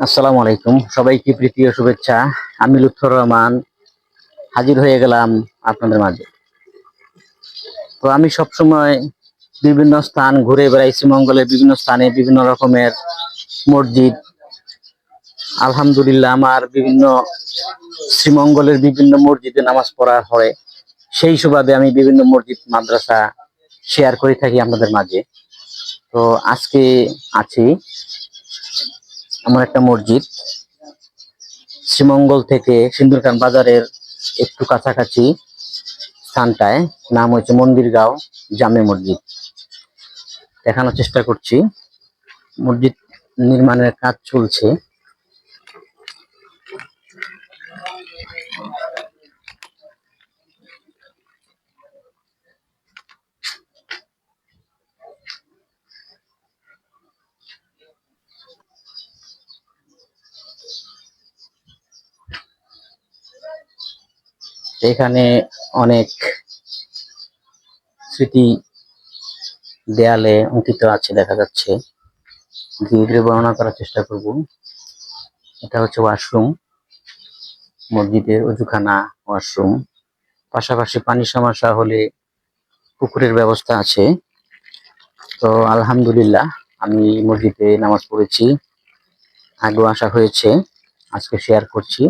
আসসালামু আলাইকুম। সবাইকে প্রীতীয় শুভেচ্ছা। আমি লুৎফর রহমান। হাজির হয়ে গেলাম আপনাদের মাঝে। তো আমি সবসময় বিভিন্ন স্থান ঘুরে বেড়াইছি শ্রীমঙ্গলের বিভিন্ন স্থানে, বিভিন্ন রকমের মসজিদ। আলহামদুলিল্লাহ, আমার বিভিন্ন শ্রীমঙ্গলের বিভিন্ন মসজিদে নামাজ পড়া হয় সেই সুবাদে আমি বিভিন্ন মসজিদ, মাদ্রাসা শেয়ার করে থাকি আপনাদের মাঝে। তো আজকে আছি এমন একটা মসজিদ, শ্রীমঙ্গল থেকে সিন্দুরখান বাজারের একটু কাছাকাছি স্থানটায়। নাম হচ্ছে মন্দিরগাঁও জামে মসজিদ। দেখানোর চেষ্টা করছি। মসজিদ নির্মাণের কাজ চলছে। এখানে অনেক স্মৃতি দেয়ালে অঙ্কিত আছে, দেখা যাচ্ছে। ধীরে ধীরে বর্ণনা করার চেষ্টা করব। এটা হচ্ছে ওয়াশরুম মসজিদের অজুখানা ওয়াশরুম পাশাপাশি পানির সমস্যা হলে পুকুরের ব্যবস্থা আছে। তো আলহামদুলিল্লাহ, আমি মসজিদে নামাজ পড়েছি। আগেও আসা হয়েছে, আজকে শেয়ার করছি।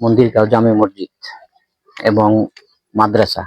মন্দিরগাঁও জামে মসজিদ। এবং মাদ্রাসা।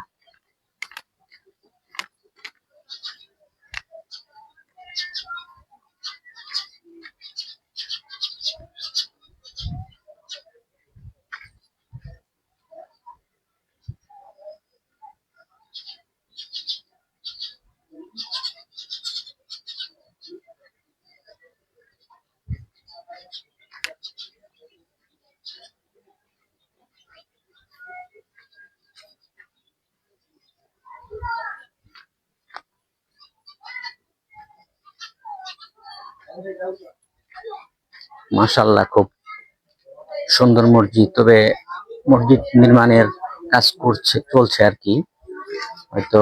মাশাল্লাহ খুব সুন্দর মসজিদ। তবে মসজিদ নির্মাণের কাজ করছে, চলছে আর কি। হয়তো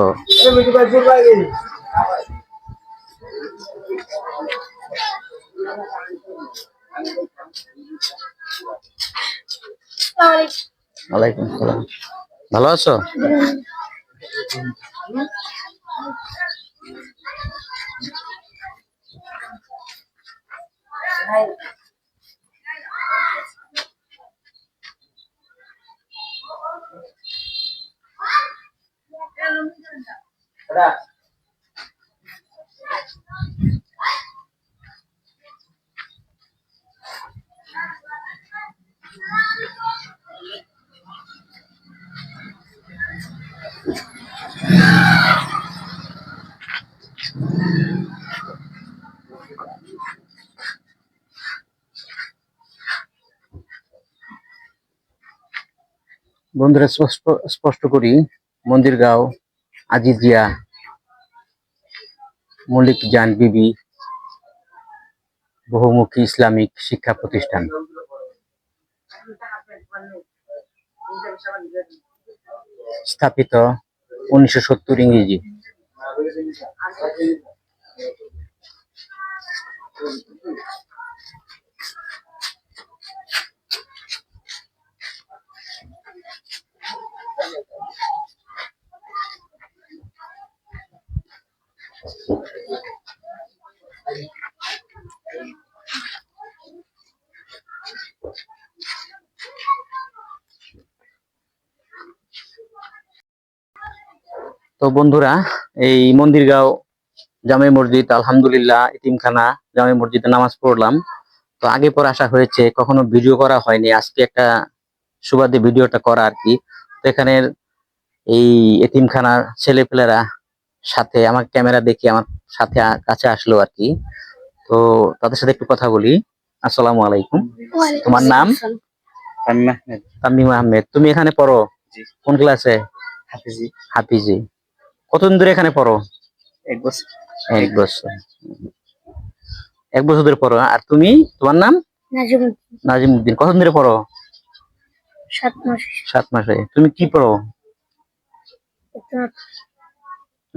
ওয়ালাইকুম ভালো আছো? বন্ধুরা স্পষ্ট স্পষ্ট করি, মন্দিরগাঁও, আজিজিয়া, মল্লিক জান বিবি, বহুমুখী ইসলামিক শিক্ষা প্রতিষ্ঠান। স্থাপিত উনিশশো সত্তর ইংরেজি। তো বন্ধুরা, এই মন্দিরগাঁও জামে মসজিদ, আলহামদুলিল্লাহ ইতিমখানা জামে মসজিদে নামাজ পড়লাম। তো আগে পর আসা হয়েছে, কখনো ভিডিও করা হয়নি, আজকে একটা সুবাদে ভিডিওটা করা আর কি। তো এখানের এই এতিমখানার ছেলেপেলেরা সাথে আমার ক্যামেরা দেখে আমার সাথে কাছে আসলো আর কি। তো তাদের সাথে একটু কথা বলি। আসসালামু আলাইকুম। তোমার নাম? তামিম আহমেদ। তুমি এখানে পড়ো? কোন ক্লাসে? হাফিজি। হাফিজি। কতদিন ধরে এখানে পড়ো? এক বছর। এক বছর। এক বছর ধরে পড়ো। আর তুমি? তোমার নাম? নাজিমুদ্দিন। নাজিমুদ্দিন। কতদিন ধরে পড়ো? সাত মাস। সাত মাসে। তুমি কি পড়ো?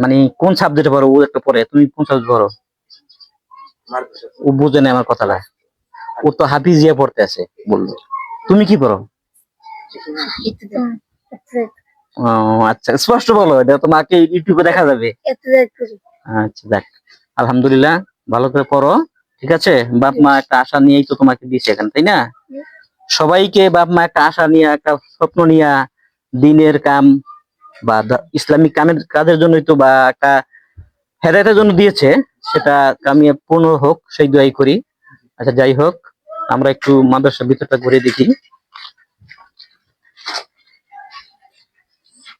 মানে কোন সাবজেক্টে পড়ো, ও একটা পড়ে, তুমি কোন সাবজেক্ট পড়ো? ও বুঝে না আমার কথাটা। ও তো হাফিজিয়া পড়তে আছে, বলল। তুমি কি পড়ো? আচ্ছা স্পষ্ট বলো, এটা তোমাকে ইউটিউবে দেখা যাবে। আচ্ছা দেখ আলহামদুলিল্লাহ, ভালো করে পড়ো, ঠিক আছে? বাপ মা একটা আশা নিয়েই তো তোমাকে দিয়েছে এখানে, তাই না? সবাইকে বাপ মা একটা আশা নিয়ে, একটা স্বপ্ন নিয়ে, দিনের কাম বা ইসলামিক কামের কাজের জন্যই তো বা একটা হেদায়তের জন্য দিয়েছে, সেটা কামিয়ে পূর্ণ হোক, সেই দোয়াই করি। আচ্ছা যাই হোক, আমরা একটু মাদ্রাসার ভিতরটা ঘুরে দেখি।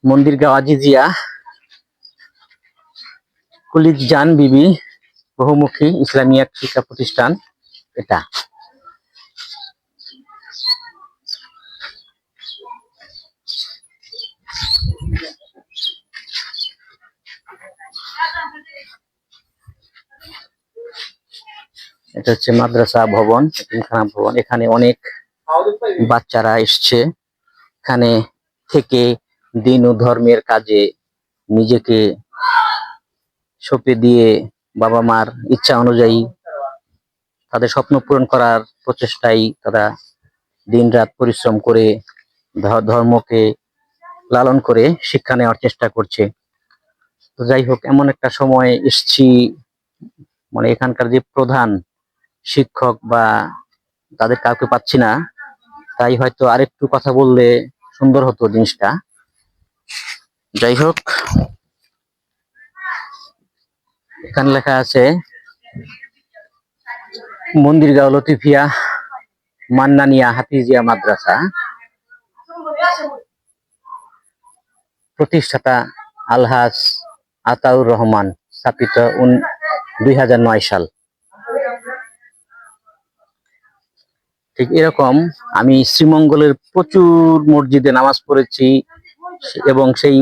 মন্দির গাঁও আজিজিয়া কুলিক জান বিবি, বহুমুখী ইসলামী এক শিক্ষা প্রতিষ্ঠান, এটা। এটা হচ্ছে মাদ্রাসা ভবন এতিমখানা ভবন। এখানে অনেক বাচ্চারা এসছে। এখানে থেকে দিন ও ধর্মের কাজে নিজেকে সঁপে দিয়ে বাবা মার ইচ্ছা অনুযায়ী তাদের স্বপ্ন পূরণ করার প্রচেষ্টায় তারা দিনরাত পরিশ্রম করে ধর্মকে লালন করে শিক্ষা নেওয়ার চেষ্টা করছে। তো যাই হোক, এমন একটা সময় এসছি। মানে এখানকার যে প্রধান শিক্ষক বা তাদের কাউকে পাচ্ছি না, তাই হয়তো আরেকটু কথা বললে সুন্দর হতো জিনিসটা। যাই হোক, এখানে লেখা আছে, মন্দিরগাঁও লতিফিয়া মান্নানিয়া হাফিজিয়া মাদ্রাসা। প্রতিষ্ঠাতা আলহাজ আতাউর রহমান, স্থাপিত দুই হাজার নয় সাল। ঠিক এরকম আমি শ্রীমঙ্গলের প্রচুর মসজিদে নামাজ পড়েছি এবং সেই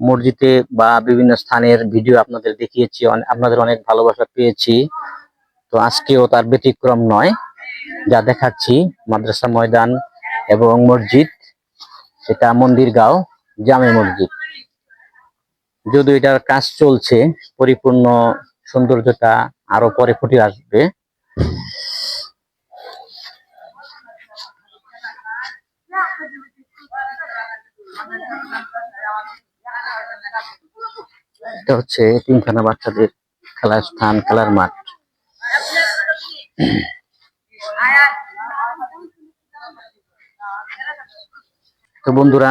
মসজিদে বা বিভিন্ন স্থানের ভিডিও আপনাদের দেখিয়েছি আপনাদের অনেক ভালোবাসা পেয়েছি। তো আজকেও তার ব্যতিক্রম নয়, যা দেখাচ্ছি, মাদ্রাসা ময়দান এবং মসজিদ, সেটা মন্দিরগাঁও জামে মসজিদ। যদিও এটার কাজ চলছে, পরিপূর্ণ সৌন্দর্যটা আরও পরে ফুটে আসবে। এটা হচ্ছে তিনখানা বাচ্চাদের খেলার স্থান, খেলার মাঠ। তো বন্ধুরা,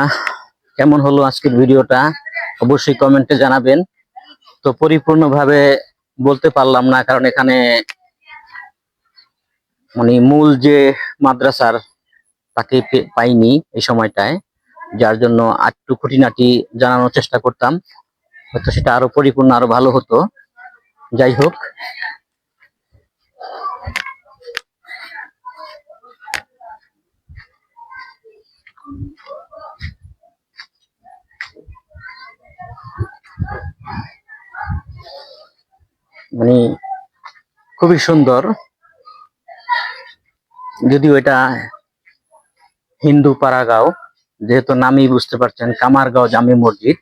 কেমন হলো আজকের ভিডিওটা? অবশ্যই কমেন্টে জানাবেন। তো পরিপূর্ণভাবে বলতে পারলাম না, কারণ এখানে মানে মূল যে মাদ্রাসার তাকে পাইনি এই সময়টায়, যার জন্য আটটু খুঁটিনাটি জানানোর চেষ্টা করতাম। হয়তো সেটা আরও পরিপূর্ণ, আরও ভালো হতো। যাই হোক। মানে খুবই সুন্দর। যদিও এটা হিন্দু পাড়াগাঁও, যেহেতু নামই বুঝতে পারছেন, কামারগাঁও জামি মসজিদ।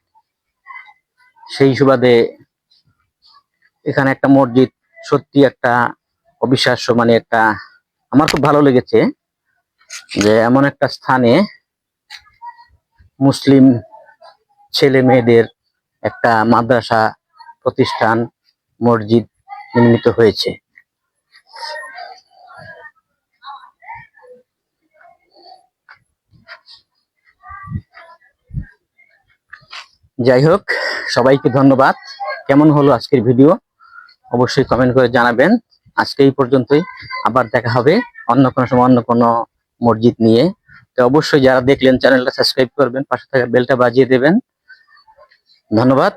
সেই সুবাদে এখানে একটা মসজিদ সত্যি একটা অবিশ্বাস্য মানে একটা, আমার খুব ভালো লেগেছে যে এমন একটা স্থানে মুসলিম ছেলে মেয়েদের একটা মাদ্রাসা প্রতিষ্ঠান, মসজিদ নির্মিত হয়েছে। যাই হোক সবাইকে ধন্যবাদ। কেমন হলো আজকের ভিডিও? অবশ্যই কমেন্ট করে জানাবেন। আজকে এই পর্যন্তই। আবার দেখা হবে অন্য কোনো সময়, অন্য কোনো মসজিদ নিয়ে। তো অবশ্যই যারা দেখলেন চ্যানেলটা সাবস্ক্রাইব করবেন, পাশে থাকা বেলটা বাজিয়ে দেবেন। ধন্যবাদ।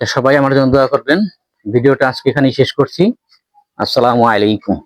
সবাই আমার জন্য দোয়া করবেন। ভিডিওটা আজকে এখানেই শেষ করছি। আসসালামু আলাইকুম।